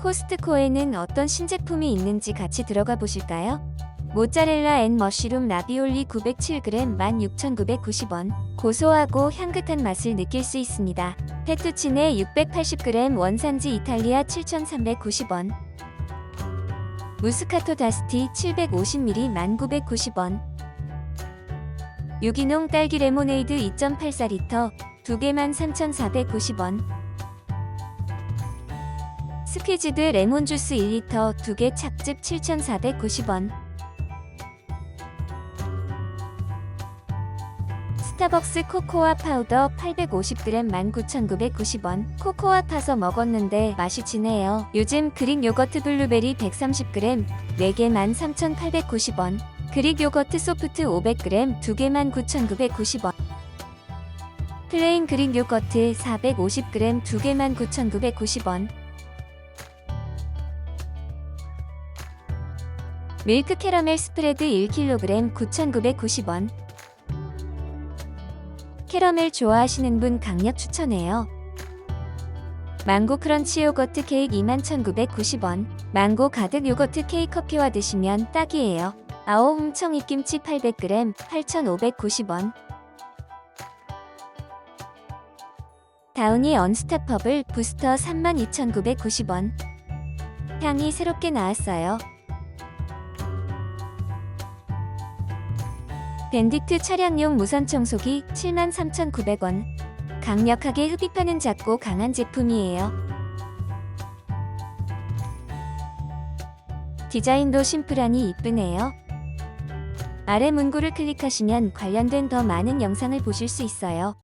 코스트코에는 어떤 신제품이 있는지 같이 들어가 보실까요? 모짜렐라 앤 머쉬룸 라비올리 907g 16,990원. 고소하고 향긋한 맛을 느낄 수 있습니다. 페투치네 680g 원산지 이탈리아 7,390원. 무스카토 다스티 750ml 1,990원. 유기농 딸기 레모네이드 2.84리터 2개만 3,490원. 스퀴즈드 레몬 주스 1리터 2개 착즙 7,490원. 스타벅스 코코아 파우더 850g 19,990원. 코코아 타서 먹었는데 맛이 진해요. 요즘 그릭 요거트 블루베리 130g 4개 13,890원. 그릭 요거트 소프트 500g 2개 9,990원. 플레인 그릭 요거트 450g 2개 9,990원. 밀크 캐러멜 스프레드 1kg 9,990원. 캐러멜 좋아하시는 분 강력 추천해요. 망고 크런치 요거트 케이크 21,990원. 망고 가득 요거트 케이크 커피와 드시면 딱이에요. 아오웅 청이김치 800g 8,590원. 다우니 언스타퍼블 부스터 32,990원. 향이 새롭게 나왔어요. 밴디트 차량용 무선 청소기 73,900원. 강력하게 흡입하는 작고 강한 제품이에요. 디자인도 심플하니 이쁘네요. 아래 문구를 클릭하시면 관련된 더 많은 영상을 보실 수 있어요.